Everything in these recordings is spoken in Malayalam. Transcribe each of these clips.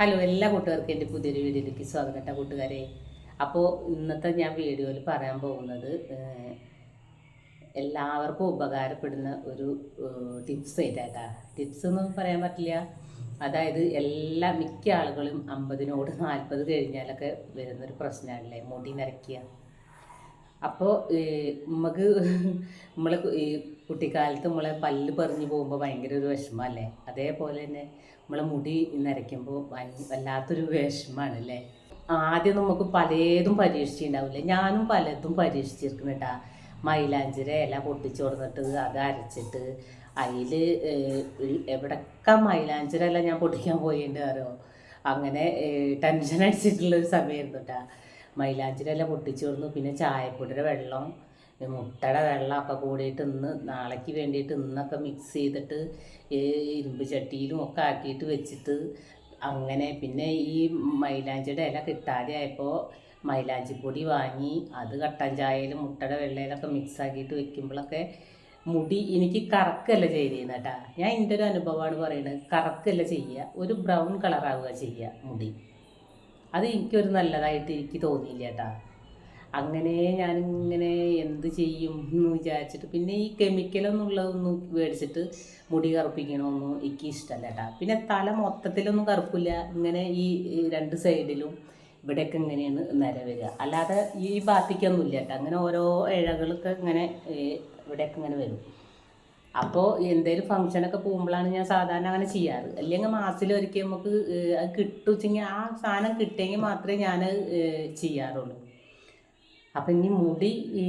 ഹലോ എല്ലാ കൂട്ടുകാർക്കും എന്റെ പുതിയൊരു വീഡിയോയിലേക്ക് സ്വാഗതം കേട്ടോ കൂട്ടുകാരെ. അപ്പോൾ ഇന്നത്തെ ഞാൻ വീഡിയോയിൽ പറയാൻ പോകുന്നത് എല്ലാവർക്കും ഉപകാരപ്പെടുന്ന ഒരു ടിപ്സ് ആയിട്ടാ ടിപ്സ് എന്ന് പറയാൻ പറ്റില്ല. അതായത് എല്ലാ മിക്ക ആളുകളും അമ്പതിനോട് നാൽപ്പത് കഴിഞ്ഞാലൊക്കെ വരുന്നൊരു പ്രശ്നമാണല്ലേ മുടി നരയ്ക്കുക. അപ്പോൾ നമുക്ക് നമ്മൾ കുട്ടിക്കാലത്ത് നമ്മളെ പല്ല് പറിഞ്ഞു പോകുമ്പോൾ ഭയങ്കര ഒരു വിഷമമല്ലേ അതേപോലെ തന്നെ നമ്മളെ മുടി നരയ്ക്കുമ്പോൾ വല്ലാത്തൊരു വിഷമമാണ് അല്ലേ ആദ്യം നമുക്ക് പലതും പരീക്ഷിച്ചിട്ടുണ്ടാവില്ലേ ഞാനും പലതും പരീക്ഷിച്ചിരിക്കുന്നുട്ടാ മൈലാഞ്ചിര ഇല പൊട്ടിച്ചു കൊടുത്തിട്ട് അത് അരച്ചിട്ട് അതിൽ എവിടൊക്കെ മൈലാഞ്ചിര ഇല ഞാൻ പൊട്ടിക്കാൻ പോയിട്ടുണ്ട് അറിയോ? അങ്ങനെ ടെൻഷൻ അടിച്ചിട്ടുള്ള ഒരു സമയമായിരുന്നു കേട്ടാ മൈലാഞ്ചിരെല്ലാം പൊട്ടിച്ചു കൊടുത്തു പിന്നെ ചായപ്പൊടിയുടെ വെള്ളം മുട്ടയുടെ വെള്ളമൊക്കെ കൂടിയിട്ട് ഇന്ന് നാളേക്ക് വേണ്ടിയിട്ട് ഇന്നൊക്കെ മിക്സ് ചെയ്തിട്ട് ഇരുമ്പ് ചട്ടിയിലും ഒക്കെ ആക്കിയിട്ട് വെച്ചിട്ട് അങ്ങനെ പിന്നെ ഈ മൈലാഞ്ചിയുടെ ഇല കിട്ടാതെ ആയപ്പോൾ മൈലാഞ്ചിപ്പൊടി വാങ്ങി അത് കട്ടൻ ചായയിലും മുട്ടയുടെ വെള്ളയിലൊക്കെ മിക്സ് ആക്കിയിട്ട് വെക്കുമ്പോഴൊക്കെ മുടി എനിക്ക് കറക്കല്ല ചെയ്തിരുന്നു കേട്ടാ. ഞാൻ എന്റെ ഒരു അനുഭവമാണ് പറയുന്നത് കറക്കല്ല ചെയ്യുക ഒരു ബ്രൗൺ കളറാവുക ചെയ്യുക മുടി. അത് എനിക്കൊരു നല്ലതായിട്ട് എനിക്ക് തോന്നിയില്ല കേട്ടാ. അങ്ങനെ ഞാനിങ്ങനെ എന്ത് ചെയ്യും എന്ന് വിചാരിച്ചിട്ട് പിന്നെ ഈ കെമിക്കലൊന്നുള്ളതൊന്നും മേടിച്ചിട്ട് മുടി കറുപ്പിക്കണമൊന്നും എനിക്ക് ഇഷ്ടമല്ല കേട്ടാ. പിന്നെ തല മൊത്തത്തിലൊന്നും കറുപ്പില്ല. ഇങ്ങനെ ഈ രണ്ട് സൈഡിലും ഇവിടെയൊക്കെ ഇങ്ങനെയാണ് നര വരിക അല്ലാതെ ഈ ഭാഗത്തേക്കൊന്നും ഇല്ല കേട്ടോ. അങ്ങനെ ഓരോ ഇഴകളൊക്കെ ഇങ്ങനെ ഇവിടെയൊക്കെ ഇങ്ങനെ വരും. അപ്പോൾ എന്തേലും ഫംഗ്ഷനൊക്കെ പോകുമ്പോഴാണ് ഞാൻ സാധാരണ അങ്ങനെ ചെയ്യാറ്. അല്ലെങ്കിൽ മാസത്തിൽ ഒരിക്കൽ നമുക്ക് അത് കിട്ടുവെച്ചെങ്കിൽ ആ സാധനം കിട്ടിയെങ്കിൽ മാത്രമേ ഞാൻ ചെയ്യാറുള്ളൂ. അപ്പം ഇനി മുടി ഈ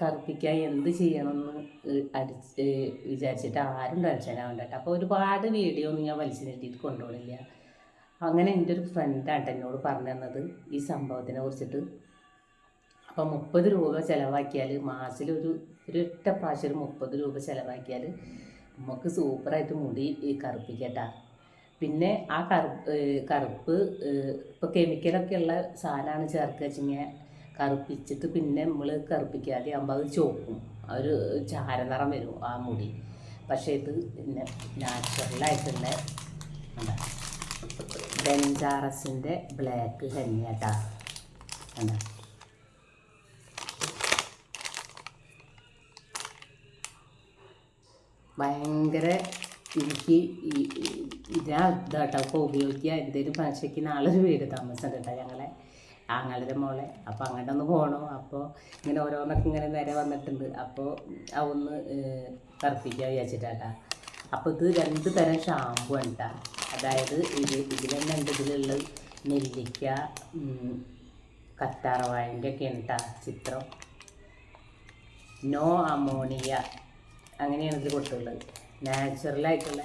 കറുപ്പിക്കാൻ എന്ത് ചെയ്യണമെന്ന് അടിച്ച് വിചാരിച്ചിട്ട് ആരും കേട്ടോ. അപ്പോൾ ഒരുപാട് വീഡിയോ ഒന്നും ഞാൻ വലിച്ചു നീട്ടിയിട്ട് കൊണ്ടുപോകണില്ല അങ്ങനെ എന്റെ ഒരു ഫ്രണ്ടാണ് എന്നോട് പറഞ്ഞു തന്നത് ഈ സംഭവത്തിനെ കുറിച്ചിട്ട്. അപ്പം മുപ്പത് രൂപ ചിലവാക്കിയാൽ മാസത്തിൽ ഒരു ഒരു ഒറ്റ പ്രാവശ്യം ഒരു മുപ്പത് രൂപ ചിലവാക്കിയാൽ നമുക്ക് സൂപ്പറായിട്ട് മുടി ഈ കറുപ്പിക്കട്ടാ. പിന്നെ ആ കറുപ്പ് കറുപ്പ് ഇപ്പോൾ കെമിക്കലൊക്കെ ഉള്ള സാധനമാണ് ചേർക്കുക വെച്ചിങ്ങനെ കറുപ്പിച്ചിട്ട് പിന്നെ നമ്മൾ കറുപ്പിക്കാതെ ആകുമ്പോൾ അത് ചോക്കും ഒരു ചാരനിറം വരും ആ മുടി. പക്ഷേ ഇത് പിന്നെ നാച്ചുറലായിട്ടുള്ള എന്താ? ബെൻജാറസിന്റെ ബ്ലാക്ക് ഹെന്നിയാട്ടാ എന്താ? ഭയങ്കര എനിക്ക് ഞാൻ ഇതാട്ടോ. ഉപയോഗിക്കുക. എന്തെങ്കിലും ഭാഷയ്ക്ക് നാളെ ഒരു വീട് താമസം കേട്ടോ ഞങ്ങളെ ആങ്ങളുടെ മോളെ. അപ്പോൾ അങ്ങോട്ട് ഒന്ന് പോകണം അപ്പോൾ ഇങ്ങനെ ഓരോന്നൊക്കെ ഇങ്ങനെ നേരെ വന്നിട്ടുണ്ട്. അപ്പോൾ അതൊന്ന് തർപ്പിക്കാൻ വിചാരിച്ചിട്ടാട്ടാ. അപ്പോൾ ഇത് രണ്ട് തരം ഷാമ്പു ആണ് ട്ടാ. അതായത് ഇത് ഇതിൽ തന്നെ ഉണ്ട്. ഇതിലുള്ള നെല്ലിക്ക കറ്റാറവാഴിന്റെ ഒക്കെ ഉണ്ടാ ചിത്രം. നോ അമോണിയ അങ്ങനെയാണ് ഇത് കൊടുത്തുള്ളത് നാച്ചുറലായിട്ടുള്ള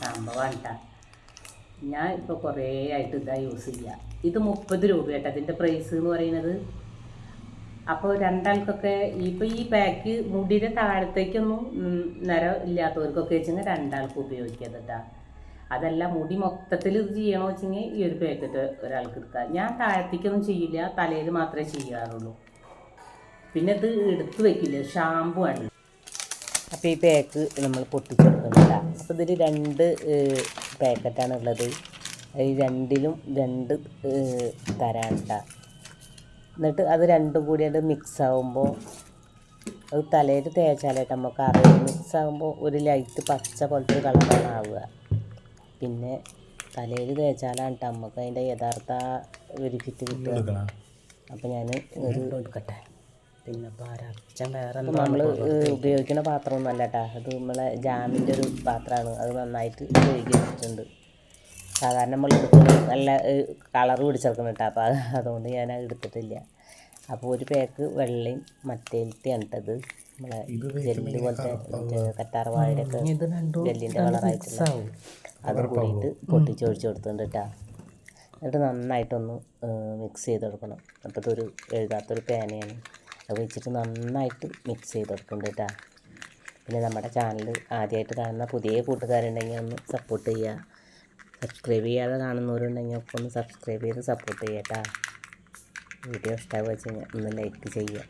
സംഭവം കേട്ടോ ഞാൻ ഇപ്പോൾ കുറേ ആയിട്ട് ഇതാ യൂസ് ചെയ്യുക ഇത് മുപ്പത് രൂപ കേട്ടോ അതിന്റെ പ്രൈസ് എന്ന് പറയുന്നത്. അപ്പോൾ രണ്ടാൾക്കൊക്കെ ഇപ്പോൾ ഈ പാക്ക് മുടിയുടെ താഴത്തേക്കൊന്നും നരം ഇല്ലാത്തവർക്കൊക്കെ വെച്ചെങ്കിൽ രണ്ടാൾക്ക് ഉപയോഗിക്കാം കേട്ടോ അതല്ല മുടി മൊത്തത്തിൽ ഇത് ചെയ്യണോ വെച്ചെങ്കിൽ ഈ ഒരു പാക്കറ്റ് ഒരാൾക്ക് എടുക്കാം. ഞാൻ താഴത്തേക്കൊന്നും ചെയ്യില്ല. തലയിൽ മാത്രമേ ചെയ്യാറുള്ളൂ. പിന്നെ ഇത് എടുത്ത് വെക്കില്ല. ഷാമ്പു ആണ്. അപ്പോൾ ഈ പാക്ക് നമ്മൾ പൊട്ടിച്ചെടുക്കുന്നില്ല അപ്പോൾ ഇതിൽ രണ്ട് പാക്കറ്റാണ് ഉള്ളത് ഈ രണ്ടിലും രണ്ട് തരാണ് ട്ടാ. എന്നിട്ട് അത് രണ്ടും കൂടി അത് മിക്സ് ആകുമ്പോൾ അത് തലയിൽ തേച്ചാലായിട്ട് നമുക്ക് അറിയാം മിക്സ് ആകുമ്പോൾ ഒരു ലൈറ്റ് പച്ച പോലത്തെ ഒരു കളറാണ് ആവുക. പിന്നെ തലയിൽ തേച്ചാലാണ് നമുക്ക് അതിന്റെ യഥാർത്ഥ ഒരു ഫിറ്റ് കിട്ടുക. അപ്പോൾ ഞാൻ ഒരു എടുക്കട്ടെ. പിന്നെ അച്ഛൻ വേറെ നമ്മൾ ഉപയോഗിക്കുന്ന പാത്രമൊന്നും കേട്ടോ അത് നമ്മളെ ജാമിന്റെ ഒരു പാത്രമാണ്. അത് നന്നായിട്ട് ഉപയോഗിക്കുന്നുണ്ട് വെച്ചിട്ടുണ്ട് സാധാരണ നമ്മൾ എടുക്കുന്നത് നല്ല കളർ പിടിച്ചെടുക്കണം കേട്ടോ അപ്പോൾ അത് അതുകൊണ്ട് ഞാൻ അത് എടുത്തിട്ടില്ല. അപ്പോൾ ഒരു പേക്ക് വെള്ളയും മറ്റേലത്തെയാണ് കേട്ടത് നമ്മളെ ജെല്ലിന്റെ പോലത്തെ മറ്റേ കറ്റാർ വാഴയൊക്കെ ജെല്ലിന്റെ കളറായിട്ടുള്ള അത് കൂടിയിട്ട് പൊട്ടിച്ചൊഴിച്ച് കൊടുത്തിട്ടുണ്ട് കേട്ടോ എന്നിട്ട് നന്നായിട്ടൊന്ന് മിക്സ് ചെയ്ത് കൊടുക്കണം. അപ്പോൾ ഒരു എഴുതാത്തൊരു പേനയാണ്. അത് വെച്ചിട്ട് നന്നായിട്ട് മിക്സ് ചെയ്ത് കൊടുക്കുന്നുണ്ട് കേട്ടോ പിന്നെ നമ്മുടെ ചാനൽ ആദ്യമായിട്ട് കാണുന്ന പുതിയ കൂട്ടുകാരുണ്ടെങ്കിൽ ഒന്ന് സപ്പോർട്ട് ചെയ്യുക സബ്സ്ക്രൈബ് ചെയ്യാതെ കാണുന്നവരുണ്ടെങ്കിൽ ഒക്കെ ഒന്ന് സബ്സ്ക്രൈബ് ചെയ്ത് സപ്പോർട്ട് ചെയ്യുക കേട്ടോ വീഡിയോ ഇഷ്ടമാവുക വെച്ച് ഒന്ന് ലൈക്ക് ചെയ്യുക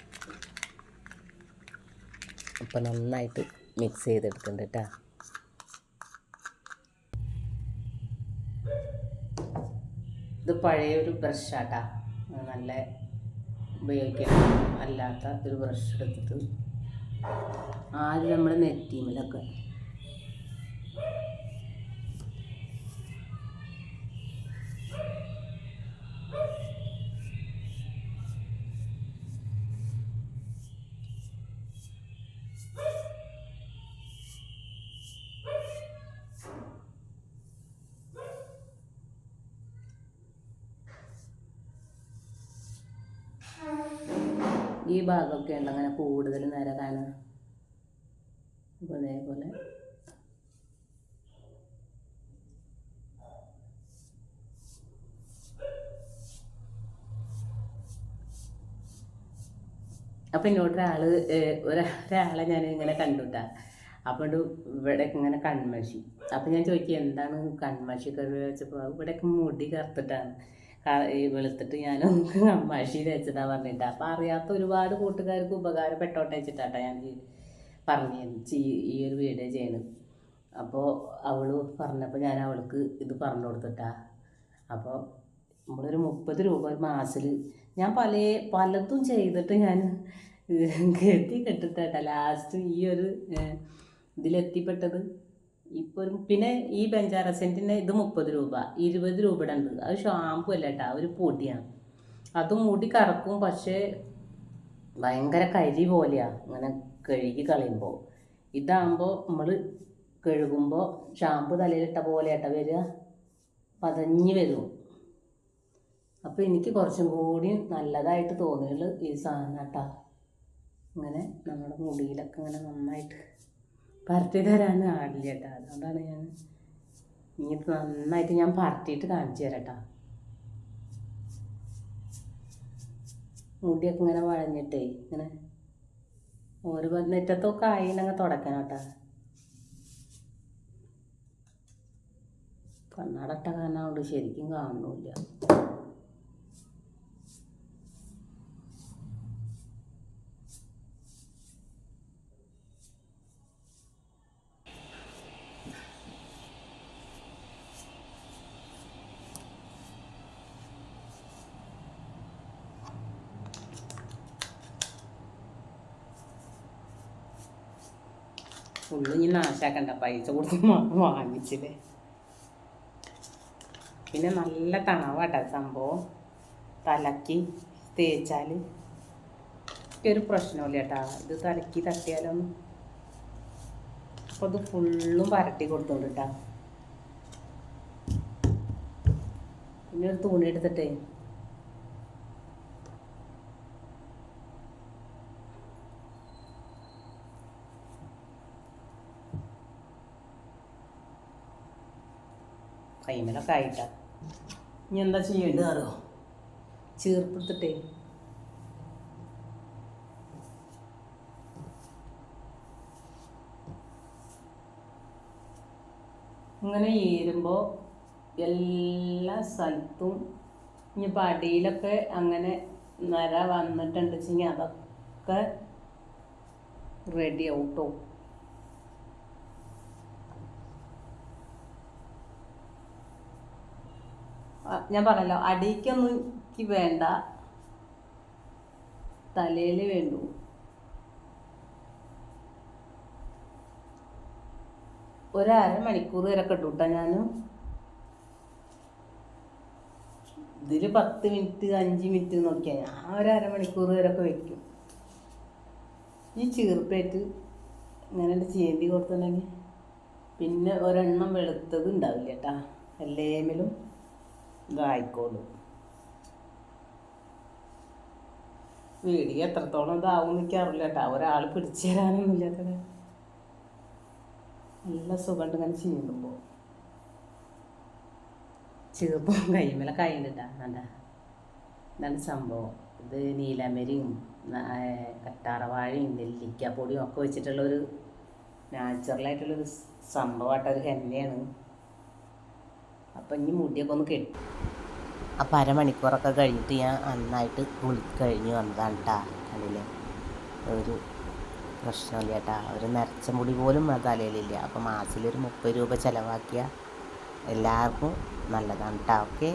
അപ്പോൾ നന്നായിട്ട് മിക്സ് ചെയ്തെടുക്കുന്നുണ്ട് കേട്ടോ ഇത് പഴയൊരു ബ്രഷാട്ടാ നല്ല ഉപയോഗിക്കാൻ അല്ലാത്ത ഒരു ബ്രഷ് എടുത്തിട്ട് ആദ്യം നമ്മൾ നെറ്റീമിലൊക്കെ ഈ ഭാഗമൊക്കെ ഉണ്ട്. അങ്ങനെ കൂടുതൽ നേരം കാണുക അപ്പോൾ അതേപോലെ. അപ്പം എന്നോട് ഒരാൾ ഒരാളെ ഞാൻ ഇങ്ങനെ കണ്ടുട്ടാ. അപ്പോൾ ഇവിടെ ഇങ്ങനെ കൺമഷി. അപ്പം ഞാൻ ചോദിക്കുക എന്താണ് കൺമഷി കറി വെച്ചപ്പോൾ ഇവിടെയൊക്കെ മുടി കറുത്തിട്ടാണ്. വെളുത്തിട്ട് ഞാനൊന്ന് കൺമഷി വെച്ചതാ പറഞ്ഞിട്ട്. അപ്പം അറിയാത്ത ഒരുപാട് കൂട്ടുകാർക്ക് ഉപകാരപ്പെട്ടോട്ടെ വെച്ചിട്ടാട്ട ഞാൻ ഈ പറഞ്ഞു ഈ ഒരു വീഡിയോ ചെയ്യണത് അപ്പോൾ അവൾ പറഞ്ഞപ്പോൾ ഞാൻ അവൾക്ക് ഇത് പറഞ്ഞു കൊടുത്തിട്ടാ. അപ്പോൾ നമ്മളൊരു മുപ്പത് രൂപ ഒരു മാസത്തിൽ ഞാൻ പല പലതും ചെയ്തിട്ട് ഞാൻ ഗതി കെട്ടിട്ടാ ലാസ്റ്റ് ഈ ഒരു ഇതിലെത്തിപ്പെട്ടത്. ഇപ്പോൾ പിന്നെ ഈ ബെഞ്ചാറസെന്റിന്റെ ഇത് മുപ്പത് രൂപ ഇരുപത് രൂപയുടെ ഉണ്ട് അത് ഷാമ്പു അല്ല കേട്ടോ ഒരു പൊടിയാണ്. അത് മുടി കറക്കും പക്ഷേ ഭയങ്കര കരി പോലെയാണ് അങ്ങനെ കഴുകി കളയുമ്പോൾ ഇതാകുമ്പോൾ നമ്മൾ കഴുകുമ്പോൾ ഷാമ്പു തലയിലിട്ട പോലെ ഏട്ടാ വരിക. പതഞ്ഞ് വരും. അപ്പോൾ എനിക്ക് കുറച്ചും കൂടി നല്ലതായിട്ട് തോന്നിയുള്ളൂ ഈ സാധനം കേട്ടോ ഇങ്ങനെ നമ്മുടെ മുടിയിലൊക്കെ ഇങ്ങനെ നന്നായിട്ട് പരത്തി തരാൻ ആടില്ല കേട്ടോ. അതുകൊണ്ടാണ് ഞാൻ ഇത് നന്നായിട്ട് ഞാൻ പരത്തിയിട്ട് കാണിച്ചു തരാം മുടിയൊക്കെ ഇങ്ങനെ വഴഞ്ഞിട്ടേ ഇങ്ങനെ ഒരു നെറ്റത്തൊക്കെ ആയിനങ്ങ് തുടക്കണം കേട്ടോ. കണ്ണാടട്ട കാരണം കൊണ്ട് ശരിക്കും കാണുന്നില്ല ഫുള്ള് ഇനി നാശാക്കണ്ട. പൈസ കൊടുത്ത് വാ- വാങ്ങിച്ചില്ലേ. പിന്നെ നല്ല തണവാട്ടാ സംഭവം. തലക്കി തേച്ചാൽ ഒരു പ്രശ്നമില്ല കേട്ടാ ഇത് തലക്കി തട്ടിയാലൊന്നും അപ്പോൾ ഇത് ഫുള്ളും പരട്ടി കൊടുത്തോണ്ട് കേട്ടാ പിന്നെ ഒരു തുണി എടുത്തിട്ടേ കൈമലൊക്കെ ആയിട്ടാ. ഇനി എന്താ ചെയ്യേണ്ടത് അറിയോ ചീർപ്പെടുത്തിട്ടേ. ഇങ്ങനെ ഈരുമ്പോൾ എല്ലാ സ്ഥലത്തും ഇനിയിപ്പോൾ അടിയിലൊക്കെ അങ്ങനെ നര വന്നിട്ടുണ്ട്. വെച്ചെങ്കിൽ അതൊക്കെ റെഡി ഔട്ടോ ഞാൻ പറഞ്ഞല്ലോ അടിക്കൊന്നും വേണ്ട. തലയിൽ വേണ്ടു. ഒരര അരമണിക്കൂർ വരെ ഒക്കെ ഇട്ടു ഞാൻ ഇതിൽ പത്ത് മിനിറ്റ് അഞ്ച് മിനിറ്റ് നോക്കിയാൽ ഞാൻ ഒരര മണിക്കൂർ വരെ ഒക്കെ വെക്കും. ഈ ചീർപ്പേറ്റ് ഇങ്ങനെ ചേന്തി കൊടുത്തിട്ടുണ്ടെങ്കിൽ പിന്നെ ഒരെണ്ണം വെളുത്തത് ഉണ്ടാവില്ല കേട്ടാ എല്ലേമിലും ഇതായിക്കോളും. വീഡിയോ എത്രത്തോളം ഇതാവും നിൽക്കാറില്ല കേട്ടോ. ഒരാൾ പിടിച്ചു തരാനൊന്നും ഇല്ലാത്തത്. നല്ല സുഖമുണ്ട് ഇങ്ങനെ ചെയ്യുമ്പോൾ ചീർപ്പം കൈമേല കൈയിലിട്ടാ. കണ്ട ഇതാണ് സംഭവം. ഇത് നീലമരിയും കട്ടാറവാഴയും നെല്ലിക്കാപ്പൊടിയും ഒക്കെ വെച്ചിട്ടുള്ളൊരു നാച്ചുറലായിട്ടുള്ളൊരു സംഭവമായിട്ടൊരു ഹെന്നയാണ്. അപ്പം ഇനി മുടിയൊക്കെ ഒന്ന് കെട്ടി. അപ്പം അരമണിക്കൂറൊക്കെ കഴിഞ്ഞിട്ട് ഞാൻ നന്നായിട്ട് കുളി കഴിഞ്ഞ് വന്നതാണ് കേട്ടാ അതിലെ ഒരു പ്രശ്നമില്ല കേട്ടാ ഒരു നരച്ച മുടി പോലും തലയിലില്ല. അപ്പം മാസത്തിലൊരു മുപ്പത് രൂപ ചിലവാക്കിയ എല്ലാവർക്കും നല്ലതാണ് കേട്ടോ ഓക്കെ?